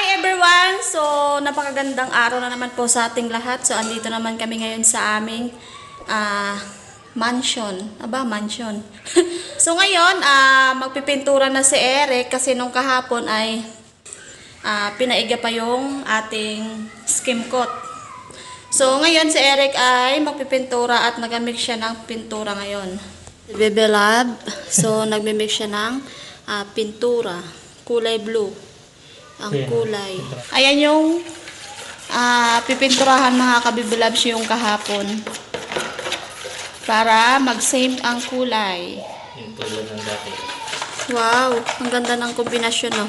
Hi everyone! So, napakagandang araw na naman po sa ating lahat. So, andito naman kami ngayon sa aming ah, mansion. Aba, mansion. so, ngayon, ah, magpipintura na si Eric kasi nung kahapon ay ah, pinaiga pa yung ating skim coat. So, ngayon si Eric ay magpipintura at nagamix siya ng pintura ngayon. Bebe Lab, so nagmimix siya ng ah, pintura, kulay blue ang kulay. Ayan yung ah, pipinturahan mga kabibilabs yung kahapon. Para mag-same ang kulay. Yung tulad ng dati. Wow, ang ganda ng kombinasyon, no?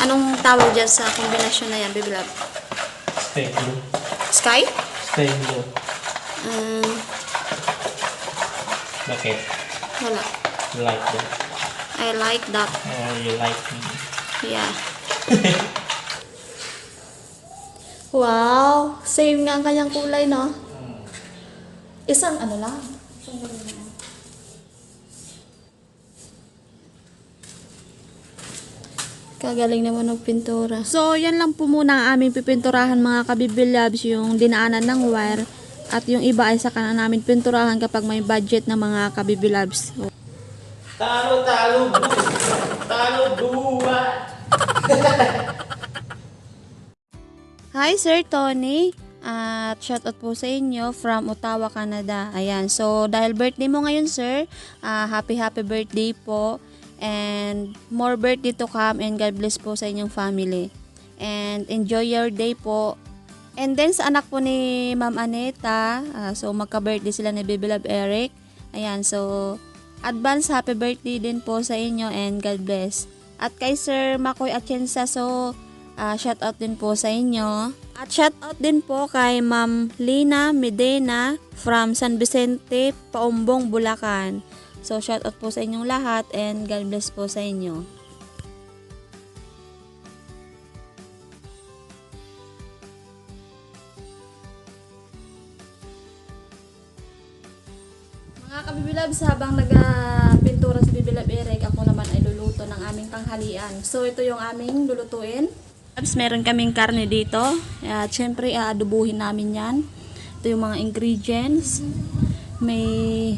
Anong tawag dyan sa kombinasyon na yan, bibilab? Sky blue. Sky? Sky blue. Um, Bakit? wala. You like that? I like that. Or you like me? Yeah. wow, same nga ang kanyang kulay, no? Isang ano lang. Isang ganun lang. Kagaling naman ng pintura. So, yan lang po muna ang aming pipinturahan mga kabibilabs, yung dinaanan ng wire. At yung iba ay saka na namin pinturahan kapag may budget na mga kabibilabs. Talo, talo, bu- talo, buwa. Hi Sir Tony. At shoutout po sa inyo from Ottawa, Canada. Ayan. So, dahil birthday mo ngayon, sir, ah, happy happy birthday po. And more birthday to come and God bless po sa inyong family. And enjoy your day po. And then sa anak po ni Ma'am Aneta, ah, so magka-birthday sila ni Baby Love Eric. Ayan, so advance happy birthday din po sa inyo and God bless. At kay Sir Makoy Atienza, so ah, shout out din po sa inyo. At shout out din po kay Ma'am Lina Medena from San Vicente, Paumbong, Bulacan. So shout out po sa inyong lahat and God bless po sa inyo. Mga kabibilabs, habang nagpintura si Bibilab Eric, ako naman ay luluto ng aming tanghalian. So, ito yung aming lulutuin. Labs, meron kaming karne dito. At syempre, aadubuhin namin yan. Ito yung mga ingredients. May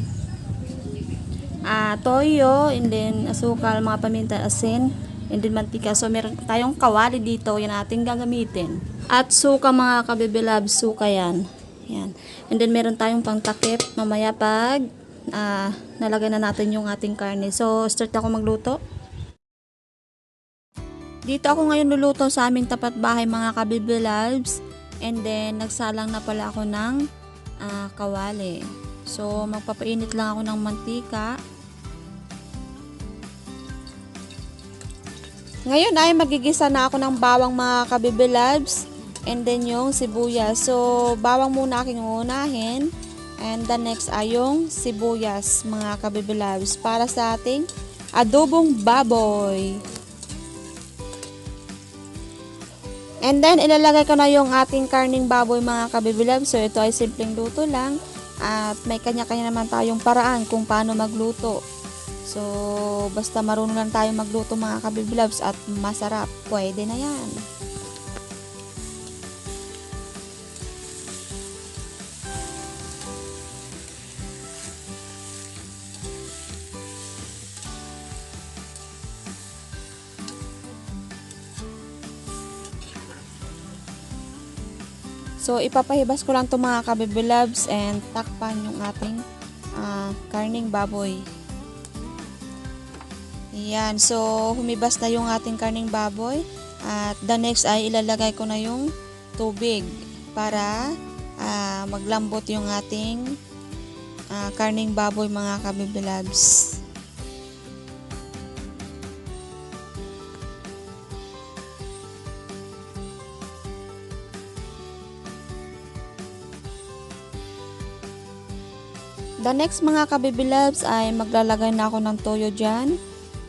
ah toyo, and then asukal, mga paminta, asin, and then mantika. So, meron tayong kawali dito. Yan ating gagamitin. At suka mga kabibilab, suka yan. Yan. And then meron tayong pangtakip mamaya pag ah, nalagay na natin yung ating karne. So, start ako magluto. Dito ako ngayon luluto sa aming tapat bahay mga kabibilabs. And then, nagsalang na pala ako ng ah, kawali. So, magpapainit lang ako ng mantika. Ngayon ay magigisa na ako ng bawang mga kabibilabs. And then yung sibuyas. So, bawang muna aking unahin. And the next ay yung sibuyas mga kabibilabs para sa ating adobong baboy. And then, ilalagay ko na yung ating karning baboy mga kabibilabs. So, ito ay simpleng luto lang. At may kanya-kanya naman tayong paraan kung paano magluto. So, basta marunong lang tayo magluto mga kabibilabs at masarap, pwede na yan. So, ipapahibas ko lang itong mga kabibilabs and takpan yung ating ah, karning baboy. Yan. So, humibas na yung ating karning baboy. At the next ay ilalagay ko na yung tubig para ah, maglambot yung ating ah, karning baboy mga kabibilabs. The next mga kabibilabs ay maglalagay na ako ng toyo dyan.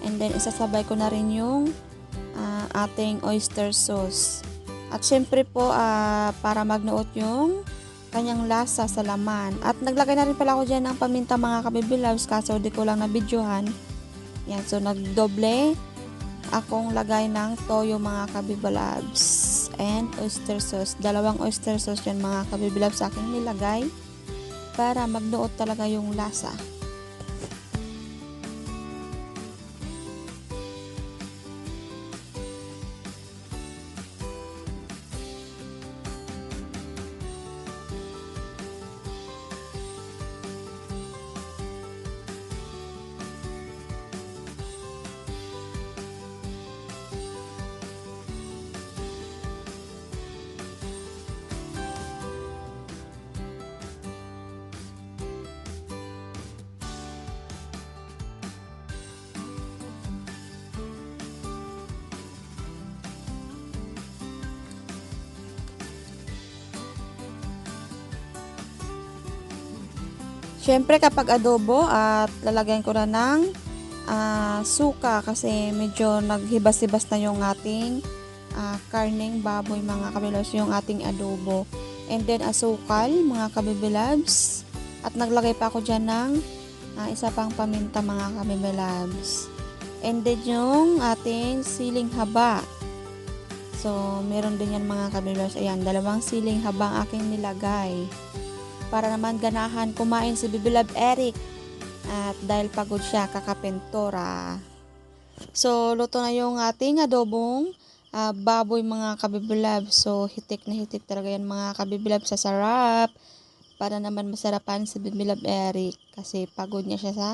And then isasabay ko na rin yung ah, ating oyster sauce. At syempre po ah, para magnuot yung kanyang lasa sa laman. At naglagay na rin pala ako dyan ng paminta mga kabibilabs kaso di ko lang na videohan. Yan, so nagdoble akong lagay ng toyo mga kabibalabs and oyster sauce. Dalawang oyster sauce yan mga kabibalabs sa aking nilagay para magnuot talaga yung lasa. Siyempre kapag adobo at lalagyan ko na ng ah, suka kasi medyo naghibas-hibas na yung ating ah, karneng baboy mga kabilabs yung ating adobo. And then asukal mga kabibilabs. At naglagay pa ako dyan ng ah, isa pang paminta mga kabibilabs. And then yung ating siling haba. So meron din yan mga kabibilabs. Ayan, dalawang siling haba ang aking nilagay para naman ganahan kumain si Bibilab Eric. At dahil pagod siya, kakapentora. So, luto na yung ating adobong ah, baboy mga kabibilab. So, hitik na hitik talaga yan mga kabibilab sa sarap. Para naman masarapan si Bibilab Eric. Kasi pagod niya siya sa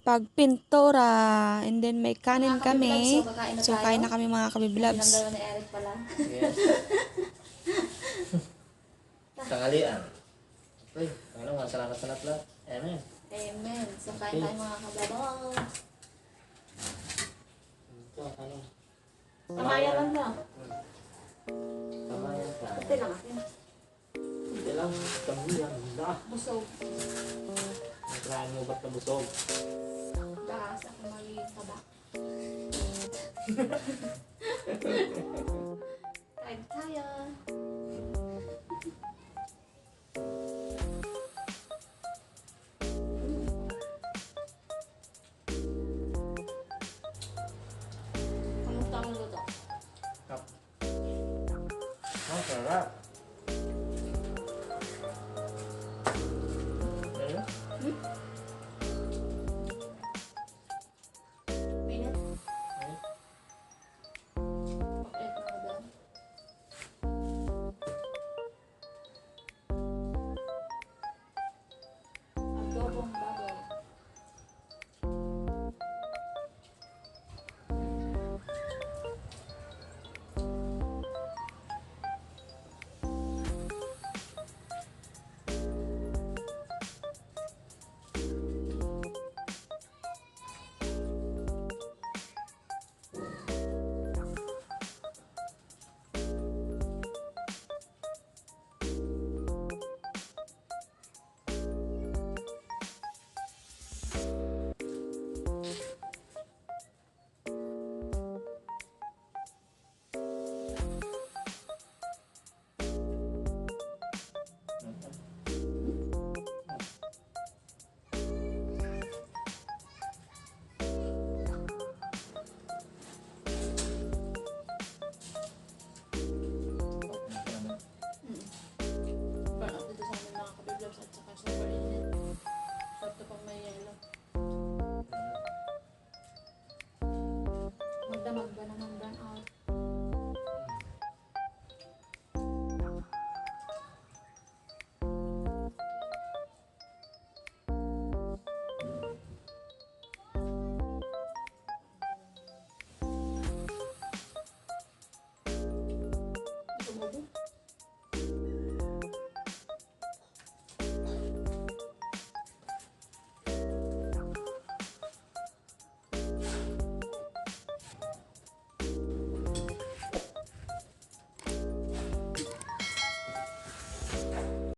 pagpintora. And then may kanin kami. So, kain na kami mga kabibilabs. ni Eric pala. Yes. Tanghalian. Uy, ano nga, salamat sa lahat. Amen. Amen. So, kain tayo mga kababaw. Ito, ano? Kamaya lang na. Kamayan ka. Ate lang akin. Hindi lang, kamiyan na. Busog. Nakrahan mo ba't nabusog? Dakas ako magiging. Kain tayo. Kamusta ang luto? Ang sarap.